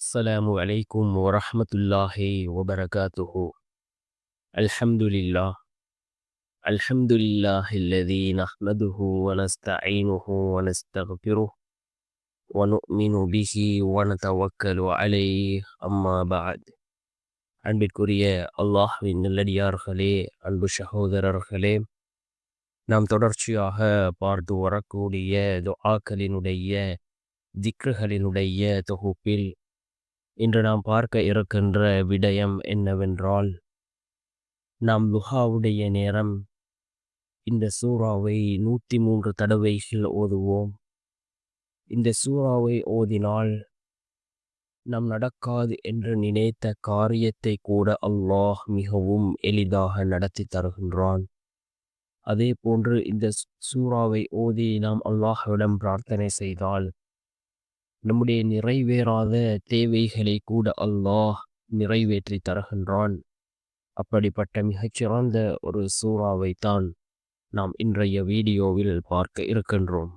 السلام عليكم ورحمة الله وبركاته الحمد لله الحمد لله الذي نحمده ونستعينه ونستغفره ونؤمن به ونتوكل عليه أما بعد அன்பிற்குரிய அல்லாஹ்வின் நல்லடியார்களே அன்பு சகோதரர்களே நாம் தொடர்ச்சியாக பார்த்து வரக்கூடிய துஆக்களினுடைய திக்ருகளினுடைய தொகுப்பில் இன்று நாம் பார்க்க இருக்கின்ற விடயம் என்னவென்றால் நாம் லுஹாவுடைய நேரம். இந்த சூறாவை நூற்றி மூன்று தடவைகள் ஓதுவோம். இந்த சூறாவை ஓதினால் நாம் நடக்காது என்று நினைத்த காரியத்தை கூட அல்லாஹ் மிகவும் எளிதாக நடத்தி தருகின்றான். அதே போன்று இந்த சூறாவை ஓதி நாம் அல்லாஹ்விடம் பிரார்த்தனை செய்தால் நம்முடைய நிறைவேறாத தேவைகளை கூட அல்லாஹ் நிறைவேற்றி தருகின்றான். அப்படிப்பட்ட மிகச்சிறந்த ஒரு சூறாவை தான் நாம் இன்றைய வீடியோவில் பார்க்க இருக்கின்றோம்.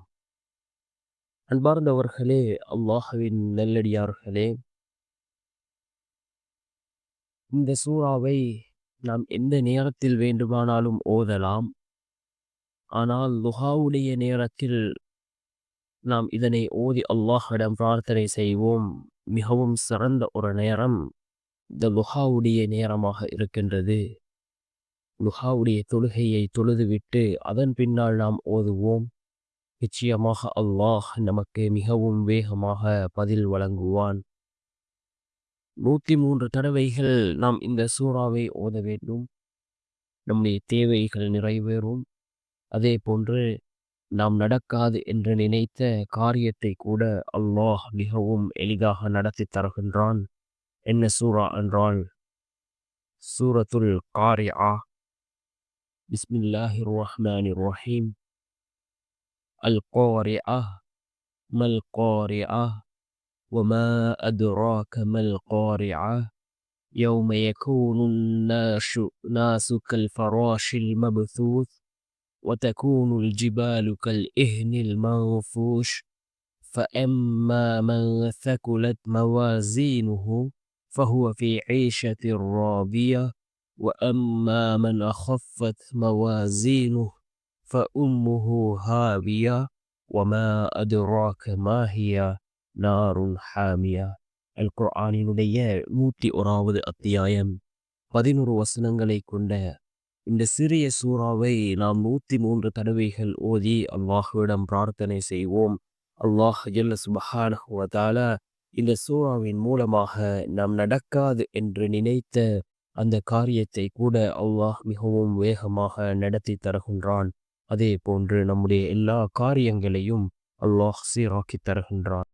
அன்பார்ந்தவர்களே அல்லாஹுவின் நெல்லடியார்களே இந்த சூறாவை நாம் எந்த நேரத்தில் வேண்டுமானாலும் ஓதலாம். ஆனால் லுஹாவுடைய நேரத்தில் நாம் இதனை ஓதி அல்லாஹிடம் பிரார்த்தனை செய்வோம். மிகவும் சிறந்த ஒரு நேரம் இந்த லுஹாவுடைய நேரமாக இருக்கின்றது. லுஹாவுடைய தொழுகையை தொழுதுவிட்டு அதன் பின்னால் நாம் ஓதுவோம். நிச்சயமாக அல்லாஹ் நமக்கு மிகவும் வேகமாக பதில் வழங்குவான். நூற்றி மூன்று தடவைகள் நாம் இந்த சூறாவை ஓத வேண்டும். நம்முடைய தேவைகள் நிறைவேறும். அதே போன்று நாம் நடக்காது என்று நினைத்த காரியத்தை கூட அல்லாஹ் மிகவும் எளிதாக நடத்தி தருகின்றான் என்ன சூரா என்றால் சூரத்துல் காரியா பிஸ்மில்லாஹிர் ரஹ்மானிர் ரஹீம் القارعة ما القارعة وما أدراك ما القارعة يوم يكون الناس ناس كالفراش المبثوث وتكون الجبال كالإهن المنفوش فأما من ثقلت موازينه فهو في عيشة راضية وأما من أخفت موازينه فأمه هاوية وما أدراك ما هي نار حامية அல்குர்ஆனினுடைய நூற்றி ஓராவது அத்தியாயம் பதினொரு வசனங்களை கொண்ட இந்த சிறிய சூறாவை நாம் நூற்றி மூன்று தடவைகள் ஓதி அல்லாஹுவிடம் பிரார்த்தனை செய்வோம். அல்லாஹ் ஜல்ல சுபஹானுவதால இந்த சூறாவின் மூலமாக நாம் நடக்காது என்று நினைத்த அந்த காரியத்தை கூட அல்லாஹ் மிகவும் வேகமாக நடத்தி தருகின்றான். அதே போன்று நம்முடைய எல்லா காரியங்களையும் அல்லாஹ் சீராக்கி தருகின்றான்.